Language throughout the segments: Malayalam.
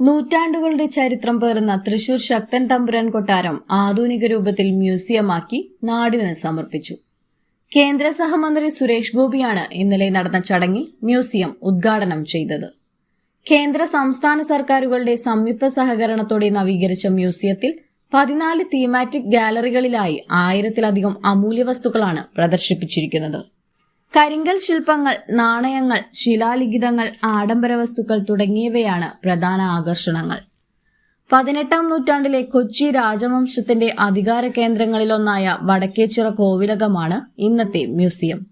നൂറ്റാണ്ടുകളുടെ ചരിത്രം പേറുന്ന തൃശൂർ ശക്തൻ തമ്പുരാൻ കൊട്ടാരം ആധുനിക രൂപത്തിൽ മ്യൂസിയമാക്കി നാടിന് സമർപ്പിച്ചു. കേന്ദ്ര സഹമന്ത്രി സുരേഷ് ഗോപിയാണ് ഇന്നലെ നടന്ന ചടങ്ങിൽ മ്യൂസിയം ഉദ്ഘാടനം ചെയ്തത്. കേന്ദ്ര സംസ്ഥാന സർക്കാരുകളുടെ സംയുക്ത സഹകരണത്തോടെ നവീകരിച്ച മ്യൂസിയത്തിൽ പതിനാല് തീമാറ്റിക് ഗാലറികളിലായി ആയിരത്തിലധികം അമൂല്യ വസ്തുക്കളാണ് പ്രദർശിപ്പിച്ചിരിക്കുന്നത്. കരിങ്കൽ ശില്പങ്ങൾ നാണയങ്ങൾ ശിലാലിഖിതങ്ങൾ ആഡംബര വസ്തുക്കൾ തുടങ്ങിയവയാണ് പ്രധാന ആകർഷണങ്ങൾ. പതിനെട്ടാം നൂറ്റാണ്ടിലെ കൊച്ചി രാജവംശത്തിന്റെ അധികാര കേന്ദ്രങ്ങളിലൊന്നായ വടക്കേച്ചിറ കോവിലകമാണ് ഇന്നത്തെ മ്യൂസിയം.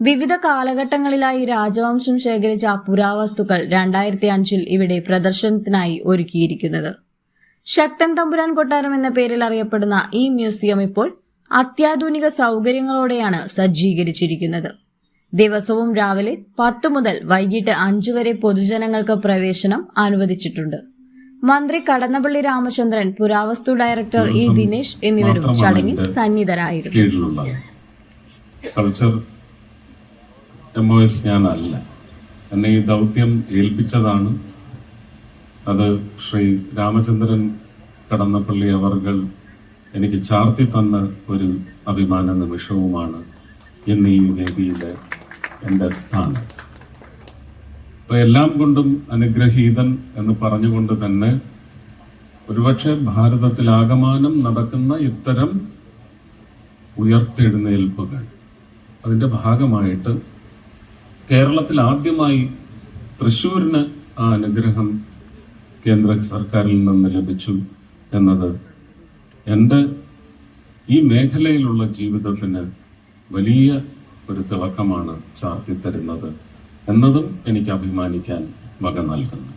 വിവിധ കാലഘട്ടങ്ങളിലായി രാജവംശം ശേഖരിച്ച പുരാവസ്തുക്കൾ രണ്ടായിരത്തി അഞ്ചിൽ ഇവിടെ പ്രദർശനത്തിനായി ഒരുക്കിയിരിക്കുന്നത്. ശക്തൻ തമ്പുരാൻ കൊട്ടാരം എന്ന പേരിൽ അറിയപ്പെടുന്ന ഈ മ്യൂസിയം ഇപ്പോൾ അത്യാധുനിക സൗകര്യങ്ങളോടെയാണ് സജ്ജീകരിച്ചിരിക്കുന്നത്. ദിവസവും രാവിലെ പത്ത് മുതൽ വൈകിട്ട് അഞ്ചു വരെ പൊതുജനങ്ങൾക്ക് പ്രവേശനം അനുവദിച്ചിട്ടുണ്ട്. മന്ത്രി കടന്നപ്പള്ളി രാമചന്ദ്രൻ പുരാവസ്തു ഡയറക്ടർ ഇ ദിനേശ് എന്നിവരും ചടങ്ങിൽ സന്നിധരായിരുന്നു. കൾച്ചർ എംഒഎസ് ഞാനല്ല. എന്നെ ഈ ദൗത്യം ഏൽപ്പിച്ചതാണ്. അത് ശ്രീ രാമചന്ദ്രൻ കടന്നപ്പള്ളി അവർകൾ എനിക്ക് ചാർത്തി തന്ന ഒരു അഭിമാന നിമിഷവുമാണ് ഇന്ന് ഈ വേദിയിലെ എന്റെ സ്ഥാനം. അപ്പൊ എല്ലാം കൊണ്ടും അനുഗ്രഹീതൻ എന്ന് പറഞ്ഞുകൊണ്ട് തന്നെ ഒരുപക്ഷെ ഭാരതത്തിലാകമാനം നടക്കുന്ന ഇത്തരം ഉയർത്തെഴുന്നേൽപ്പുകൾ അതിന്റെ ഭാഗമായിട്ട് കേരളത്തിൽ ആദ്യമായി തൃശ്ശൂരിന് ആ അനുഗ്രഹം കേന്ദ്ര സർക്കാരിൽ നിന്ന് ലഭിച്ചു എന്നത് എന്റെ ഈ മേഖലയിലുള്ള ജീവിതത്തിന് വലിയ ഒരു തിളക്കമാണ് ചാർത്തി തരുന്നത് എന്നതും എനിക്ക് അഭിമാനിക്കാൻ വക നൽകുന്നു.